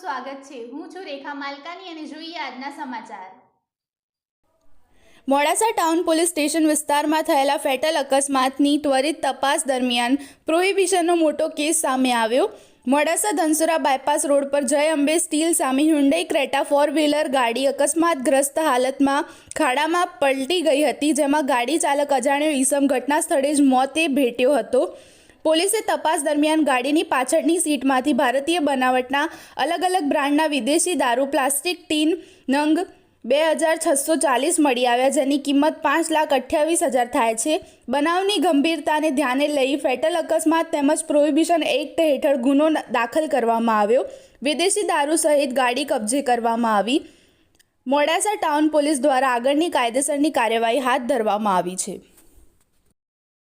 સ્વાગત છે. હું છું રેખા માલકાની અને જોઈએ આજના સમાચાર. મોડાસા ટાઉન પોલીસ સ્ટેશન વિસ્તારમાં થયેલા ફેટલ અકસ્માતની ત્વરિત તપાસ દરમિયાન પ્રોહિબિશનનો મોટો કેસ સામે આવ્યો. મોડાસા ધનસુરા બાયપાસ રોડ પર જય અંબે સ્ટીલ સામે હ્યુન્ડાઈ ક્રેટા ફોર વ્હીલર ગાડી અકસ્માતગ્રસ્ત હાલતમાં ખાડામાં પલટી ગઈ હતી, જેમાં ગાડી ચાલક અજાણ્યો ઈસમ ઘટના સ્થળે જ મોતે ભેટ્યો હતો. પોલીસે તપાસ દરમિયાન ગાડીની પાછળની સીટમાંથી ભારતીય બનાવટના અલગ અલગ બ્રાન્ડના વિદેશી દારૂ પ્લાસ્ટિક, ટીન, નંગ બે હજાર છસો ચાલીસ મળી આવ્યા, જેની કિંમત પાંચ લાખ અઠ્યાવીસ હજાર થાય છે. બનાવની ગંભીરતાને ધ્યાને લઈ ફેટલ અકસ્માત તેમજ પ્રોહિબિશન એક્ટ હેઠળ ગુનો દાખલ કરવામાં આવ્યો. વિદેશી દારૂ સહિત ગાડી કબજે કરવામાં આવી. મોડાસા ટાઉન પોલીસ દ્વારા આગળની કાયદેસરની કાર્યવાહી હાથ ધરવામાં આવી છે.